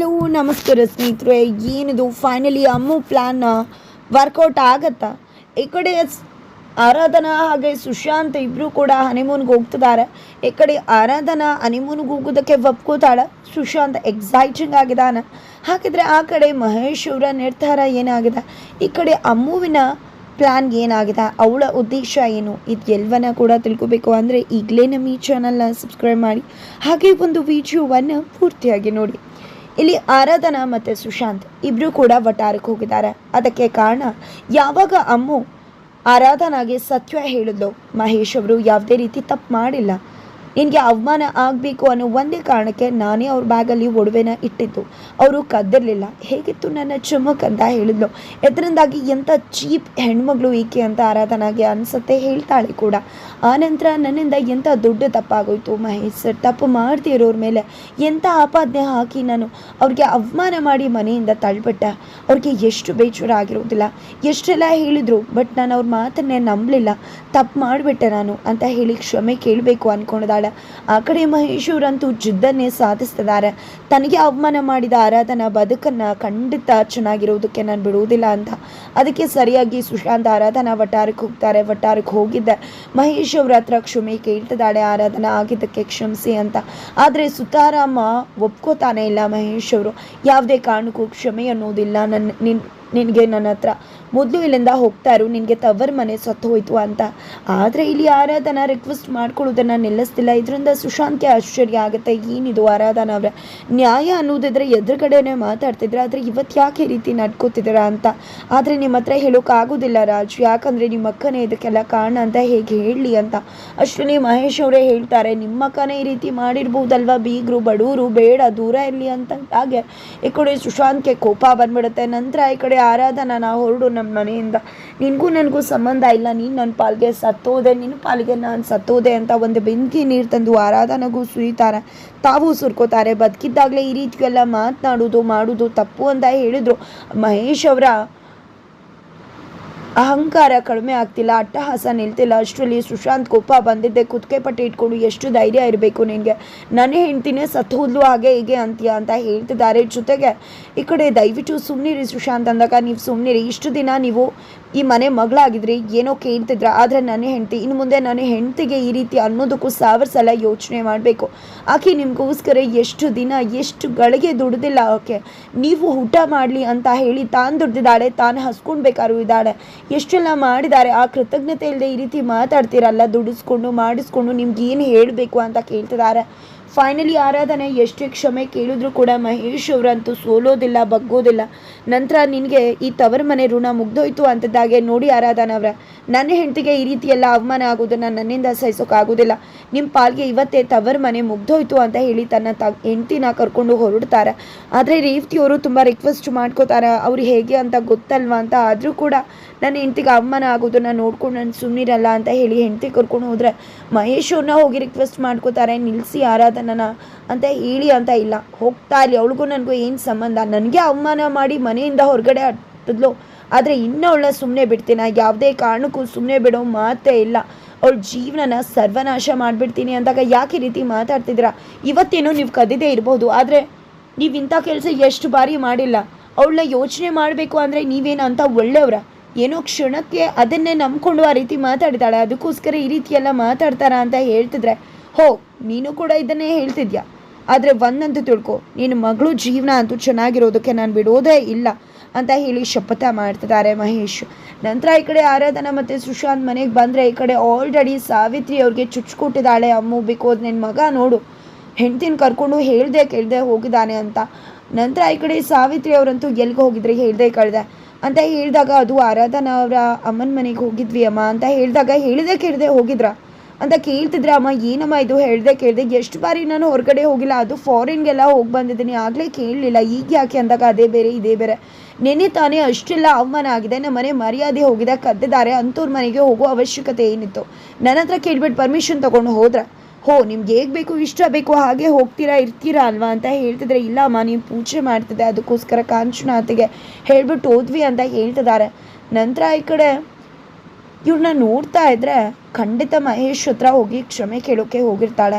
Hello, ನಮಸ್ಕಾರ ಸ್ನೇಹಿತರೆ. ಏನಿದು? ಫೈನಲಿ ಅಮ್ಮು ಪ್ಲ್ಯಾನ್ ವರ್ಕೌಟ್ ಆಗತ್ತಾ? ಈ ಕಡೆ ಆರಾಧನಾ ಹಾಗೆ ಸುಶಾಂತ್ ಇಬ್ಬರು ಕೂಡ ಹನಿಮೂನ್ಗೆ ಹೋಗ್ತಿದ್ದಾರೆ ಈ ಕಡೆ ಆರಾಧನಾ ಹನಿಮೂನ್ಗೆ ಹೋಗೋದಕ್ಕೆ ಒಪ್ಕೋತಾಳೆ. ಸುಶಾಂತ್ ಎಕ್ಸೈಟಿಂಗ್ ಆಗಿದ್ದಾನೆ ಹಾಗಿದ್ರೆ ಆ ಕಡೆ ಮಹೇಶ್ ಅವರ ನಿರ್ಧಾರ ಏನಾಗಿದೆ? ಈ ಕಡೆ ಅಮ್ಮುವಿನ ಪ್ಲ್ಯಾನ್ ಏನಾಗಿದೆ? ಅವಳ ಉದ್ದೇಶ ಏನು? ಇದು ಎಲ್ಲವನ್ನ ಕೂಡ ತಿಳ್ಕೊಬೇಕು. ಅಂದರೆ ಈಗಲೇ ನಮ್ಮ ಈ ಚಾನಲ್ನ ಸಬ್ಸ್ಕ್ರೈಬ್ ಮಾಡಿ. ಹಾಗೆ ಒಂದು ವಿಡಿಯೋವನ್ನು ಪೂರ್ತಿಯಾಗಿ ನೋಡಿ. ಇಲ್ಲಿ ಆರಾಧನಾ ಮತ್ತು ಸುಶಾಂತ್ ಇಬ್ಬರು ಕೂಡ ವಟಾರಕ್ಕೆ ಹೋಗಿದ್ದಾರೆ. ಅದಕ್ಕೆ ಕಾರಣ, ಯಾವಾಗ ಅಮ್ಮು ಆರಾಧನಾಗೆ ಸತ್ಯ ಹೇಳಿದ್ಲು ಮಹೇಶ್ ಅವರು ಯಾವುದೇ ರೀತಿ ತಪ್ಪು ಮಾಡಿಲ್ಲ. ನಿನಗೆ ಅವಮಾನ ಆಗಬೇಕು ಅನ್ನೋ ಒಂದೇ ಕಾರಣಕ್ಕೆ ನಾನೇ ಅವ್ರ ಬ್ಯಾಗಲ್ಲಿ ಒಡವೆನ ಇಟ್ಟಿದ್ದು. ಅವರು ಕದ್ದಿರಲಿಲ್ಲ. ಹೇಗಿತ್ತು ನನ್ನ ಚುಮುಕ್ ಅಂತ ಹೇಳಿದ್ಲು. ಇದರಿಂದಾಗಿ ಎಂಥ ಚೀಪ್ ಹೆಣ್ಮಗಳು ಈಕೆ ಅಂತ ಆರಾಧನಾಗೆ ಅನಿಸುತ್ತೆ ಹೇಳ್ತಾಳೆ ಕೂಡ. ಆನಂತರ ನನ್ನಿಂದ ಎಂಥ ದೊಡ್ಡ ತಪ್ಪಾಗೋಯ್ತು ಮಹೇಶ್ ತಪ್ಪು ಮಾಡ್ತಿರೋರ ಮೇಲೆ ಎಂಥ ಆಪಾದನೆ ಹಾಕಿ ನಾನು ಅವ್ರಿಗೆ ಅವಮಾನ ಮಾಡಿ ಮನೆಯಿಂದ ತಳ್ಬಿಟ್ಟೆ. ಅವ್ರಿಗೆ ಎಷ್ಟು ಬೇಜಾರು ಆಗಿರೋದಿಲ್ಲ ಎಷ್ಟೆಲ್ಲ ಹೇಳಿದರು, ಬಟ್ ನಾನು ಅವ್ರ ಮಾತನ್ನೇ ನಂಬಲಿಲ್ಲ. ತಪ್ಪು ಮಾಡಿಬಿಟ್ಟೆ ನಾನು ಅಂತ ಹೇಳಿ ಕ್ಷಮೆ ಕೇಳಬೇಕು ಅಂದ್ಕೊಂಡಿದ್ದಾಳೆ ಆ ಕಡೆ ಮಹೇಶ್ವರಂತೂ ಜಿದ್ದನ್ನೇ ಸಾಧಿಸ್ತಿದ್ದಾರೆ. ತನಗೆ ಅವಮಾನ ಮಾಡಿದ ಆರಾಧನಾ ಬದುಕನ್ನು ಖಂಡಿತ ಚೆನ್ನಾಗಿರೋದಕ್ಕೆ ನಾನು ಬಿಡುವುದಿಲ್ಲ ಅಂತ. ಅದಕ್ಕೆ ಸರಿಯಾಗಿ ಸುಶಾಂತ್ ಆರಾಧನಾ ವಟಾರಕ್ಕೆ ಹೋಗ್ತಾರೆ. ವಟಾರಕ್ಕೆ ಹೋಗಿದ್ದೆ ಮಹೇಶ್ ಅವ್ರ ಹತ್ರ ಕ್ಷಮೆ ಕೇಳ್ತಿದ್ದಾಳೆ. ಆರಾಧನಾ ಆಗಿದ್ದಕ್ಕೆ ಕ್ಷಮಿಸಿ ಅಂತ. ಆದರೆ ಸುತಾರಾಮ ಒಪ್ಕೋತಾನೆ ಇಲ್ಲ ಮಹೇಶ್ ಅವರು. ಯಾವುದೇ ಕಾರಣಕ್ಕೂ ಕ್ಷಮೆ ಅನ್ನೋದಿಲ್ಲ. ನನ್ನ ನಿನ್ ನಿನಗೆ ನನ್ನ ಹತ್ರ. ಮೊದಲು ಇಲ್ಲಿಂದ ಹೋಗ್ತಾ ಇರು, ನಿನಗೆ ತವರ್ ಮನೆ ಸತ್ತು ಹೋಯ್ತು ಅಂತ. ಆದರೆ ಇಲ್ಲಿ ಆರಾಧನಾ ರಿಕ್ವೆಸ್ಟ್ ಮಾಡ್ಕೊಳ್ಳೋದನ್ನು ನಿಲ್ಲಿಸ್ತಿಲ್ಲ. ಇದರಿಂದ ಸುಶಾಂತ್ಗೆ ಆಶ್ಚರ್ಯ ಆಗುತ್ತೆ. ಏನಿದು ಆರಾಧನಾ ಅವರ? ನ್ಯಾಯ ಅನ್ನೋದಿದ್ರೆ ಎದುರುಗಡೆನೆ ಮಾತಾಡ್ತಿದ್ರೆ, ಆದರೆ ಇವತ್ತು ಯಾಕೆ ಈ ರೀತಿ ನಡ್ಕೋತಿದ್ದೀರಾ ಅಂತ. ಆದರೆ ನಿಮ್ಮ ಹತ್ರ ಹೇಳೋಕ್ಕಾಗೋದಿಲ್ಲ ರಾಜು. ಯಾಕಂದರೆ ನಿಮ್ಮ ಅಕ್ಕನೇ ಇದಕ್ಕೆಲ್ಲ ಕಾರಣ ಅಂತ ಹೇಗೆ ಹೇಳಲಿ ಅಂತ. ಅಶ್ವಿನಿ ಮಹೇಶ್ ಅವರೇ ಹೇಳ್ತಾರೆ, ನಿಮ್ಮ ಅಕ್ಕನೇ ಈ ರೀತಿ ಮಾಡಿರ್ಬೋದಲ್ವಾ? ಬೀಗರು ಬಡವರು ಬೇಡ, ದೂರ ಇರಲಿ ಅಂತ. ಹಾಗೆ ಈ ಕಡೆ ಸುಶಾಂತ್ಗೆ ಕೋಪ ಬಂದ್ಬಿಡುತ್ತೆ. ನಂತರ ಈ ಕಡೆ ಆರಾಧನಾ, ನಾ ಹೊರಡು ನಮ್ಮ ಮನೆಯಿಂದ. ನಿನಗೂ ನನಗೂ ಸಂಬಂಧ ಇಲ್ಲ, ನೀನು ನನ್ನ ಪಾಲಿಗೆ ಸತ್ತೋದೆ ನಿನ್ನ ಪಾಲಿಗೆ ನಾನು ಸತ್ತೋದೆ ಅಂತ ಒಂದು ಬೆಂಕಿ ನೀರು ತಂದು ಆರಾಧನೆಗೂ ಸುರಿತಾರೆ. ತಾವು ಸುರ್ಕೋತಾರೆ. ಬದುಕಿದ್ದಾಗಲೇ ಈ ರೀತಿ ಎಲ್ಲ ಮಾತನಾಡೋದು, ಮಾಡೋದು ತಪ್ಪು ಅಂತ ಹೇಳಿದ್ರು. ಮಹೇಶ್ ಅವರ ಅಹಂಕಾರ ಕಡಿಮೆ ಆಗ್ತಿಲ್ಲ, ಅಟ್ಟಹಾಸ ನಿಲ್ತಿಲ್ಲ. ಅಷ್ಟರಲ್ಲಿ ಸುಶಾಂತ್ ಕೋಪ ಬಂದಿದ್ದೆ. ಕುದುಕೆ ಪಟ್ಟಿ ಇಟ್ಕೊಂಡು ಎಷ್ಟು ಧೈರ್ಯ ಇರಬೇಕು ನಿನಗೆ? ನನ್ನ ಹೆಂಡ್ತಿನೇ ಸತ್ತು ಹೋದ್ಲು ಹಾಗೆ ಹೀಗೆ ಅಂತೀಯ ಅಂತ ಹೇಳ್ತಿದ್ದಾರೆ ಜೊತೆಗೆ ಈ ಕಡೆ ದಯವಿಟ್ಟು ಸುಮ್ಮನಿರಿ ಸುಶಾಂತ್ ಅಂದಾಗ. ನೀವು ಸುಮ್ಮನಿರಿ ಇಷ್ಟು ದಿನ ನೀವು ಈ ಮನೆ ಮಗಳಾಗಿದ್ರಿ ಏನೋ ಕೇಳ್ತಿದ್ರ, ಆದರೆ ನನ್ನ ಹೆಂಡತಿ, ಇನ್ನು ಮುಂದೆ ನನ್ನ ಹೆಂಡತಿಗೆ ಈ ರೀತಿ ಅನ್ನೋದಕ್ಕೂ ಸಾವಿರ ಸಲ ಯೋಚನೆ ಮಾಡಬೇಕು. ಆಕೆ ನಿಮಗೋಸ್ಕರ ಎಷ್ಟು ದಿನ, ಎಷ್ಟು ಗಳಿಗೆ ದುಡ್ದಿಲ್ಲ ಆಕೆ. ನೀವು ಊಟ ಮಾಡಲಿ ಅಂತ ಹೇಳಿ ತಾನು ದುಡ್ದಿದ್ದಾಳೆ, ತಾನು ಹಸ್ಕೊಂಡ್ಬೇಕಾದ್ರು ಇದ್ದಾಳೆ. ಎಷ್ಟೆಲ್ಲ ಮಾಡಿದ್ದಾರೆ, ಆ ಕೃತಜ್ಞತೆ ಇಲ್ಲದೆ ಈ ರೀತಿ ಮಾತಾಡ್ತೀರಲ್ಲ, ದುಡಿಸ್ಕೊಂಡು, ಮಾಡಿಸ್ಕೊಂಡು ನಿಮ್ಗೆ ಏನು ಹೇಳಬೇಕು ಅಂತ ಕೇಳ್ತಿದ್ದಾರೆ. ಫೈನಲಿ ಆರಾಧನೆ, ಎಷ್ಟೇ ಕ್ಷಮೆ ಕೇಳಿದ್ರು ಕೂಡ ಮಹೇಶ್ ಅವರಂತೂ ಸೋಲೋದಿಲ್ಲ, ಬಗ್ಗೋದಿಲ್ಲ. ನಂತರ ನಿನಗೆ ಈ ತವರ ಮನೆ ಋಣ ಮುಗ್ದೋಯ್ತು ಅಂತದ್ದಾಗೆ ನೋಡಿ ಆರಾಧನ ಅವರ. ನನ್ನ ಹೆಂಡತಿಗೆ ಈ ರೀತಿ ಎಲ್ಲ ಅವಮಾನ ಆಗೋದನ್ನು ನನ್ನಿಂದ ಸಹಿಸೋಕ್ಕಾಗೋದಿಲ್ಲ ನಿಮ್ಮ ಪಾಲ್ಗೆ ಇವತ್ತೇ ತವರ ಮನೆ ಮುಗ್ದೋಯ್ತು ಅಂತ ಹೇಳಿ ತನ್ನ ತ, ಹೆಂಡ್ತಿನ ಕರ್ಕೊಂಡು ಹೊರಡ್ತಾರೆ. ಆದರೆ ರೇವತಿಯವರು ತುಂಬ ರಿಕ್ವೆಸ್ಟ್ ಮಾಡ್ಕೋತಾರೆ, ಅವ್ರು ಹೇಗೆ ಅಂತ ಗೊತ್ತಲ್ವಾ ಅಂತ ಆದರೂ ಕೂಡ ನನ್ನ ಹೆಂಡ್ತಿಗೆ ಅವಮಾನ ಆಗೋದನ್ನ ನೋಡ್ಕೊಂಡು ನಾನು ಸುಮ್ಮನಿರಲ್ಲ ಅಂತ ಹೇಳಿ ಹೆಂಡ್ತಿ ಕರ್ಕೊಂಡು ಹೋದರೆ ಮಹೇಶ್ ಅವ್ರನ್ನ ಹೋಗಿ ರಿಕ್ವೆಸ್ಟ್ ಮಾಡ್ಕೋತಾರೆ ನಿಲ್ಲಿಸಿ ಆರಾಧನನ ಅಂತ ಹೇಳಿ ಅಂತ ಇಲ್ಲ. ಹೋಗ್ತಾ ಇರಲಿ. ಅವಳಿಗೂ ನನಗೂ ಏನು ಸಂಬಂಧ? ನನಗೆ ಅವಮಾನ ಮಾಡಿ ಮನೆಯಿಂದ ಹೊರಗಡೆ ಹಟ್ಟಿದ್ಲು ಆದರೆ ಇನ್ನೂ ಅವಳನ್ನ ಸುಮ್ಮನೆ ಬಿಡ್ತೀನಿ. ಯಾವುದೇ ಕಾರಣಕ್ಕೂ ಸುಮ್ಮನೆ ಬಿಡೋ ಮಾತೇ ಇಲ್ಲ. ಅವಳ ಜೀವನನ ಸರ್ವನಾಶ ಮಾಡಿಬಿಡ್ತೀನಿ ಅಂದಾಗ ಯಾಕೆ ರೀತಿ ಮಾತಾಡ್ತಿದ್ದೀರಾ? ಇವತ್ತೇನೋ ನೀವು ಕದಿದೇ ಇರ್ಬೋದು. ಆದರೆ ನೀವು ಇಂಥ ಕೆಲಸ ಎಷ್ಟು ಬಾರಿ ಮಾಡಿಲ್ಲ. ಅವಳನ್ನ ಯೋಚನೆ ಮಾಡಬೇಕು ಅಂದರೆ ನೀವೇನು ಅಂತ ಒಳ್ಳೆಯವರ ಏನೋ ಕ್ಷಣಕ್ಕೆ ಅದನ್ನೇ ನಂಬ್ಕೊಂಡು ಆ ರೀತಿ ಮಾತಾಡ್ತಾಳೆ. ಅದಕ್ಕೋಸ್ಕರ ಈ ರೀತಿಯೆಲ್ಲ ಮಾತಾಡ್ತಾರ ಅಂತ ಹೇಳ್ತಿದ್ರೆ ಹೋ, ನೀನು ಕೂಡ ಇದನ್ನೇ ಹೇಳ್ತಿದ್ಯಾ? ಆದರೆ ಒಂದಂತೂ ತಿಳ್ಕೊ, ನಿನ್ನ ಮಗಳು ಜೀವನ ಅಂತೂ ಚೆನ್ನಾಗಿರೋದಕ್ಕೆ ನಾನು ಬಿಡೋದೇ ಇಲ್ಲ ಅಂತ ಹೇಳಿ ಶಪಥ ಮಾಡ್ತಿದ್ದಾರೆ ಮಹೇಶ್. ನಂತರ ಈ ಕಡೆ ಆರಾಧನಾ ಮತ್ತು ಸುಶಾಂತ್ ಮನೆಗೆ ಬಂದರೆ ಈ ಕಡೆ ಆಲ್ರೆಡಿ ಸಾವಿತ್ರಿ ಅವ್ರಿಗೆ ಚುಚ್ಕೊಟ್ಟಿದ್ದಾಳೆ. ಅಮ್ಮು ಬಿಕೋದ್ ನಿನ್ನ ಮಗ ನೋಡು, ಹೆಂಡ್ತಿನ ಕರ್ಕೊಂಡು ಹೇಳ್ದೆ ಕೇಳ್ದೆ ಹೋಗಿದ್ದಾನೆ ಅಂತ. ನಂತರ ಈ ಕಡೆ ಸಾವಿತ್ರಿ ಅವರಂತೂ ಎಲ್ಲಿಗೆ ಹೋಗಿದ್ರೆ ಹೇಳ್ದೆ ಕಳ್ದೆ ಅಂತ ಹೇಳಿದಾಗ, ಅದು ಆರಾಧನಾ ಅವರ ಅಮ್ಮನ ಮನೆಗೆ ಹೋಗಿದ್ವಿ ಅಮ್ಮ ಅಂತ ಹೇಳಿದಾಗ, ಹೇಳಿದೆ ಕೇಳಿದೆ ಹೋಗಿದ್ರ? ಅಂತ ಕೇಳ್ತಿದ್ರೆ ಅಮ್ಮ, ಏನಮ್ಮ ಇದು? ಹೇಳ್ದೆ ಕೇಳ್ದೆ ಎಷ್ಟು ಬಾರಿ ನಾನು ಹೊರಗಡೆ ಹೋಗಿಲ್ಲ, ಅದು ಫಾರಿನ್ಗೆಲ್ಲ ಹೋಗಿ ಬಂದಿದ್ದೀನಿ. ಆಗಲೇ ಕೇಳಲಿಲ್ಲ ಈಗ ಯಾಕೆ ಅಂದಾಗ ಅದೇ ಬೇರೆ, ಇದೇ ಬೇರೆ. ನೆನೆ ತಾನೇ ಅಷ್ಟೆಲ್ಲ ಅವಮಾನ ಆಗಿದೆ. ನಮ್ಮ ಮನೆ ಮರ್ಯಾದೆ ಹೋಗಿದೆ, ಕದ್ದಿದ್ದಾರೆ. ಅಂಥವ್ರ ಮನೆಗೆ ಹೋಗೋ ಅವಶ್ಯಕತೆ ಏನಿತ್ತು? ನನ್ನ ಹತ್ರ ಕೇಳ್ಬಿಟ್ಟು ಪರ್ಮಿಷನ್ ತೊಗೊಂಡು ಹೋದ್ರೆ? ಹೋ, ನಿಮ್ಗೆ ಹೇಗೆ ಬೇಕು, ಇಷ್ಟ ಬೇಕು, ಹಾಗೆ ಹೋಗ್ತೀರಾ, ಇರ್ತೀರಾ ಅಲ್ವಾ ಅಂತ ಹೇಳ್ತಿದ್ರೆ, ಇಲ್ಲ ಅಮ್ಮ, ನೀವು ಪೂಜೆ ಮಾಡ್ತಿದ್ದೆ, ಅದಕ್ಕೋಸ್ಕರ ಕಾಂಚನಾಥಿಗೆ ಹೇಳ್ಬಿಟ್ಟು ಹೋದ್ವಿ ಅಂತ ಹೇಳ್ತಿದ್ದಾರೆ. ನಂತರ ಈ ಕಡೆ ಇವ್ರನ್ನ ನೋಡ್ತಾ ಇದ್ರೆ ಖಂಡಿತ ಮಹೇಶ್ ಹತ್ರ ಹೋಗಿ ಕ್ಷಮೆ ಕೇಳೋಕೆ ಹೋಗಿರ್ತಾಳೆ.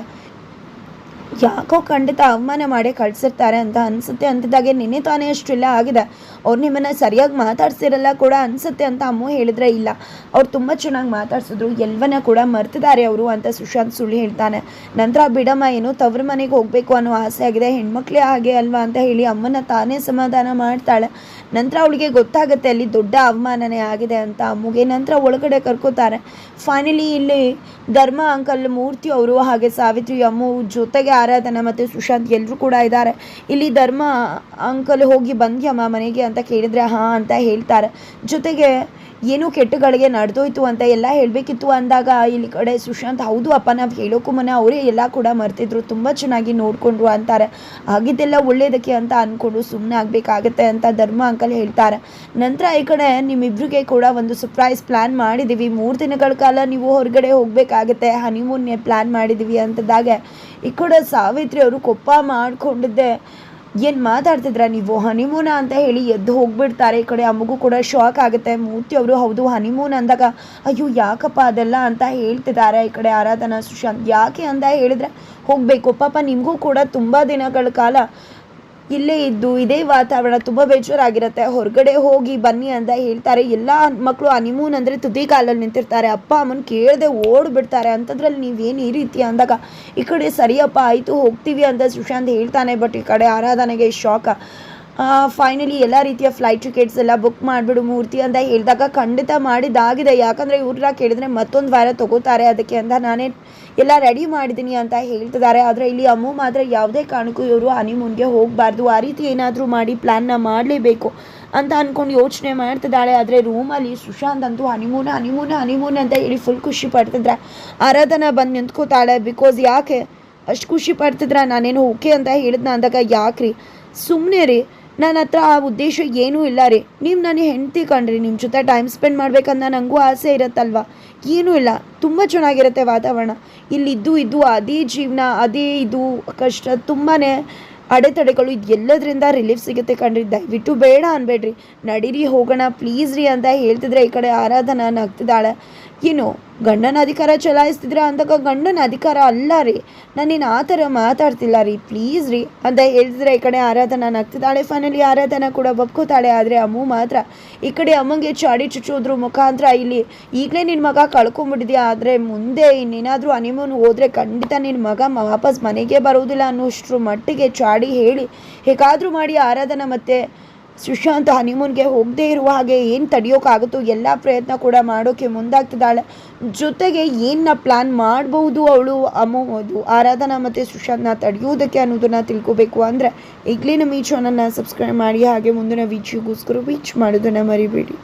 ಯಾಕೋ ಖಂಡಿತ ಅವಮಾನ ಮಾಡಿ ಕಳ್ಸಿರ್ತಾರೆ ಅಂತ ಅನ್ಸುತ್ತೆ ಅಂತಿದ್ದಾಗೆ ನಿನ್ನೆ ತಾನೇ ಅಷ್ಟೆಲ್ಲ ಆಗಿದೆ. ಅವ್ರು ನಿಮ್ಮನ್ನು ಸರಿಯಾಗಿ ಮಾತಾಡ್ಸಿರಲ್ಲ ಕೂಡ ಅನಿಸುತ್ತೆ ಅಂತ ಅಮ್ಮ ಹೇಳಿದ್ರೆ ಇಲ್ಲ. ಅವ್ರು ತುಂಬ ಚೆನ್ನಾಗಿ ಮಾತಾಡ್ಸಿದ್ರು. ಎಲ್ಲವನ್ನ ಕೂಡ ಮರ್ತಿದ್ದಾರೆ ಅವರು ಅಂತ ಸುಶಾಂತ್ ಸುಳ್ಳು ಹೇಳ್ತಾನೆ. ನಂತರ ಬಿಡಮ್ಮ, ಏನು ತವ್ರ ಮನೆಗೆ ಹೋಗಬೇಕು ಅನ್ನೋ ಆಸೆ ಆಗಿದೆ. ಹೆಣ್ಮಕ್ಳೇ ಹಾಗೆ ಅಲ್ವಾ ಅಂತ ಹೇಳಿ ಅಮ್ಮನ ತಾನೇ ಸಮಾಧಾನ ಮಾಡ್ತಾಳೆ. ನಂತರ ಅವಳಿಗೆ ಗೊತ್ತಾಗುತ್ತೆ ಅಲ್ಲಿ ದೊಡ್ಡ ಅವಮಾನನೇ ಆಗಿದೆ ಅಂತ ಅಮ್ಮಗೆ. ನಂತರ ಒಳಗಡೆ ಕರ್ಕೋತಾರೆ. ಫೈನಲಿ ಇಲ್ಲಿ ಧರ್ಮ, ಅಂಕಲ್, ಮೂರ್ತಿ ಅವರು ಹಾಗೆ ಸಾವಿತ್ರಿ, ಅಮ್ಮ ಜೊತೆಗೆ ಆರಾಧನಾ ಮತ್ತು ಸುಶಾಂತ್ ಎಲ್ಲರೂ ಕೂಡ ಇದ್ದಾರೆ. ಇಲ್ಲಿ ಧರ್ಮ, ಅಂಕಲ್ ಹೋಗಿ ಬಂದ್ಯಮ್ಮ ಮನೆಗೆ ಅಂತ ಕೇಳಿದರೆ ಹಾಂ ಅಂತ ಹೇಳ್ತಾರೆ. ಜೊತೆಗೆ ಏನು ಕೆಟ್ಟಗಳಿಗೆ ನಡೆದೋಯ್ತು ಅಂತ ಎಲ್ಲ ಹೇಳಬೇಕಿತ್ತು ಅಂದಾಗ ಇಲ್ಲಿ ಕಡೆ ಸುಶಾಂತ್, ಹೌದು ಅಪ್ಪ, ನಾವು ಹೇಳೋಕ್ಕೂ ಮುನ್ನ ಅವರೇ ಎಲ್ಲ ಕೂಡ ಮರ್ತಿದ್ರು, ತುಂಬ ಚೆನ್ನಾಗಿ ನೋಡಿಕೊಂಡ್ರು ಅಂತಾರೆ. ಆಗಿದ್ದೆಲ್ಲ ಒಳ್ಳೇದಕ್ಕೆ ಅಂತ ಅಂದ್ಕೊಂಡು ಸುಮ್ಮನೆ ಆಗಬೇಕಾಗತ್ತೆ ಅಂತ ಧರ್ಮ ಅಂಕಲ್ ಹೇಳ್ತಾರೆ. ನಂತರ ಈ ಕಡೆ ನಿಮ್ಮಿಬ್ರಿಗೆ ಕೂಡ ಒಂದು ಸರ್ಪ್ರೈಸ್ ಪ್ಲ್ಯಾನ್ ಮಾಡಿದ್ದೀವಿ ಮೂರು ದಿನಗಳ ಕಾಲ ನೀವು ಹೊರಗಡೆ ಹೋಗಬೇಕಾಗತ್ತೆ ಹನಿಮೂನ್ನೇ ಪ್ಲ್ಯಾನ್ ಮಾಡಿದ್ದೀವಿ ಅಂತದಾಗ. ಈ ಕಡೆ ಸಾವಿತ್ರಿ ಅವರು ಕೊಪ್ಪ ಮಾಡಿಕೊಂಡಿದ್ದೆ. ಏನು ಮಾತಾಡ್ತಿದ್ರ ನೀವು? ಹನಿಮೂನ ಅಂತ ಹೇಳಿ ಎದ್ದು ಹೋಗ್ಬಿಡ್ತಾರೆ. ಈ ಕಡೆ ಅಮ್ಮಗೂ ಕೂಡ ಶಾಕ್ ಆಗುತ್ತೆ. ಮೂರ್ತಿ ಅವರು, ಹೌದು ಹನಿಮೂನ್ ಅಂದಾಗ ಅಯ್ಯೋ, ಯಾಕಪ್ಪ ಅದೆಲ್ಲ ಅಂತ ಹೇಳ್ತಿದ್ದಾರೆ. ಈ ಕಡೆ ಆರಾಧನಾ ಸುಶಾಂತ್ ಯಾಕೆ ಅಂತ ಹೇಳಿದ್ರೆ, ಹೋಗಬೇಕು. ಪಾಪ ನಿಮಗೂ ಕೂಡ ತುಂಬ ದಿನಗಳ ಕಾಲ ಇಲ್ಲೇ ಇದ್ದು ಇದೇ ವಾತಾವರಣ ತುಂಬ ಬೇಜಾರಾಗಿರುತ್ತೆ. ಹೊರಗಡೆ ಹೋಗಿ ಬನ್ನಿ ಅಂತ ಹೇಳ್ತಾರೆ. ಎಲ್ಲ ಮಕ್ಕಳು ಅನಿಮೂನ್ ಅಂದರೆ ತುದಿ ಕಾಲಲ್ಲಿ ನಿಂತಿರ್ತಾರೆ. ಅಪ್ಪ, ಅಮ್ಮನ ಕೇಳದೆ ಓಡ್ಬಿಡ್ತಾರೆ. ಅಂಥದ್ರಲ್ಲಿ ನೀವೇನು ಈ ರೀತಿ ಅಂದಾಗ? ಈ ಕಡೆ ಸರಿಯಪ್ಪ, ಆಯಿತು, ಹೋಗ್ತೀವಿ ಅಂತ ಸುಶಾಂತ್ ಹೇಳ್ತಾನೆ, ಬಟ್ ಈ ಕಡೆ ಆರಾಧನೆಗೆ ಶಾಕ ಫೈನಲಿ ಎಲ್ಲ ರೀತಿಯ ಫ್ಲೈಟ್ ಟಿಕೆಟ್ಸ್ ಎಲ್ಲ ಬುಕ್ ಮಾಡಿಬಿಡು ಮೂರ್ತಿ ಅಂತ ಹೇಳಿದಾಗ ಖಂಡಿತ ಮಾಡಿದಾಗಿದೆ ಯಾಕಂದರೆ ಇವ್ರನ್ನ ಕೇಳಿದ್ರೆ ಮತ್ತೊಂದು ವಾರ ತಗೋತಾರೆ ಅದಕ್ಕೆ ಅಂತ ನಾನೇ ಎಲ್ಲ ರೆಡಿ ಮಾಡಿದ್ದೀನಿ ಅಂತ ಹೇಳ್ತಿದ್ದಾರೆ. ಆದರೆ ಇಲ್ಲಿ ಅಮ್ಮು ಮಾತ್ರ ಯಾವುದೇ ಕಾರಣಕ್ಕೂ ಇವರು ಹನಿಮೂನ್ಗೆ ಹೋಗಬಾರ್ದು. ಆ ರೀತಿ ಏನಾದರೂ ಮಾಡಿ ಪ್ಲ್ಯಾನ್ನ ಮಾಡಲೇಬೇಕು ಅಂತ ಅಂದ್ಕೊಂಡು ಯೋಚನೆ ಮಾಡ್ತಿದ್ದಾಳೆ. ಆದರೆ ರೂಮಲ್ಲಿ ಸುಶಾಂತ್ ಅಂತೂ ಹನಿಮೂನ್ ಹನಿಮೂನ್ ಹನಿಮೂನ್ ಅಂತ ಹೇಳಿ ಫುಲ್ ಖುಷಿ ಪಡ್ತಿದ್ರೆ ಆರಾಧನ ಬಂದು ನಿಂತ್ಕೋತಾಳೆ. ಬಿಕಾಸ್ ಯಾಕೆ ಅಷ್ಟು ಖುಷಿ ಪಡ್ತಿದ್ರೆ? ನಾನೇನು ಓಕೆ ಅಂತ ಹೇಳಿದ್ನ ಅಂದಾಗ ಯಾಕ್ರಿ? ಸುಮ್ಮನೆ ರೀ. ನನ್ನ ಹತ್ರ ಆ ಉದ್ದೇಶ ಏನೂ ಇಲ್ಲ ರೀ. ನೀವು ನನ್ನ ಹೆಂಡತಿ ಕಣ್ರಿ ನಿಮ್ಮ ಜೊತೆ ಟೈಮ್ ಸ್ಪೆಂಡ್ ಮಾಡ್ಬೇಕಂತ ನನಗೂ ಆಸೆ ಇರುತ್ತಲ್ವ? ಏನೂ ಇಲ್ಲ. ತುಂಬ ಚೆನ್ನಾಗಿರುತ್ತೆ ವಾತಾವರಣ. ಇಲ್ಲಿದ್ದು ಇದ್ದು ಅದೇ ಜೀವನ, ಅದೇ ಇದು ಕಷ್ಟ ತುಂಬಾ ಅಡೆತಡೆಗಳು ಇದು ಎಲ್ಲದರಿಂದ ರಿಲೀಫ್ ಸಿಗುತ್ತೆ ಕಣ್ರಿ. ದಯವಿಟ್ಟು ಬೇಡ ಅನ್ಬೇಡ್ರಿ. ನಡೀರಿ ಹೋಗೋಣ ಪ್ಲೀಸ್ ರೀ ಅಂತ ಹೇಳ್ತಿದ್ರೆ ಈ ಕಡೆ ಆರಾಧನಾ ನಗ್ತಿದ್ದಾಳೆ ಏನು ಗಂಡನ ಅಧಿಕಾರ ಚಲಾಯಿಸ್ತಿದ್ರೆ ಅಂದಾಗ ಗಂಡನ ಅಧಿಕಾರ ಅಲ್ಲ ರೀ. ನಾನೇನು ಆ ಥರ ಮಾತಾಡ್ತಿಲ್ಲ ರೀ. ಪ್ಲೀಸ್ ರೀ. ಅಂತ ಹೇಳಿದ್ರೆ ಈ ಕಡೆ ಆರಾಧನಾ ನಗ್ತಿದ್ದಾಳೆ ಫೈನಲಿ ಆರಾಧನಾ ಕೂಡ ಬಕ್ಕುತ್ತಾಳೆ ಆದರೆ ಅಮ್ಮು ಮಾತ್ರ. ಈ ಕಡೆ ಅಮ್ಮಂಗೆ ಚಾಡಿ ಚುಚ್ಚೋದ್ರ ಮುಖಾಂತರ ಇಲ್ಲಿ ಈಗಲೇ ನಿನ್ನ ಮಗ ಕಳ್ಕೊಂಬಿಟ್ಟಿದ್ಯಾ? ಆದರೆ ಮುಂದೆ ಇನ್ನೇನಾದರೂ ಅನಿಮನ್ ಹೋದರೆ ಖಂಡಿತ ನಿನ್ನ ಮಗ ವಾಪಸ್ ಮನೆಗೆ ಬರೋದಿಲ್ಲ ಅನ್ನೋಷ್ಟ್ರ ಮಟ್ಟಿಗೆ ಚಾಡಿ ಹೇಳಿ ಹೇಗಾದರೂ ಮಾಡಿ ಆರಾಧನಾ ಮತ್ತೆ ಸುಶಾಂತ್ ಹನಿಮೂನ್ಗೆ ಹೋಗದೇ ಇರುವ ಹಾಗೆ ಏನು ತಡೆಯೋಕ್ಕಾಗುತ್ತೋ ಎಲ್ಲ ಪ್ರಯತ್ನ ಕೂಡ ಮಾಡೋಕ್ಕೆ ಮುಂದಾಗ್ತಿದ್ದಾಳೆ. ಜೊತೆಗೆ ಏನನ್ನ ಪ್ಲ್ಯಾನ್ ಮಾಡಬಹುದು ಅವಳು ಅಮ್ಮೋದು ಆರಾಧನಾ ಮತ್ತು ಸುಶಾಂತ್ನ ತಡೆಯೋದಕ್ಕೆ ಅನ್ನೋದನ್ನು ತಿಳ್ಕೊಬೇಕು ಅಂದರೆ ಈಗಲೇ ನಮ್ಮ ಈ ಚಾನಲ್ನ ಸಬ್ಸ್ಕ್ರೈಬ್ ಮಾಡಿ ಹಾಗೆ ಮುಂದಿನ ವೀಚಿಗೋಸ್ಕರ ವೀಚ್ ಮಾಡೋದನ್ನು ಮರಿಬೇಡಿ.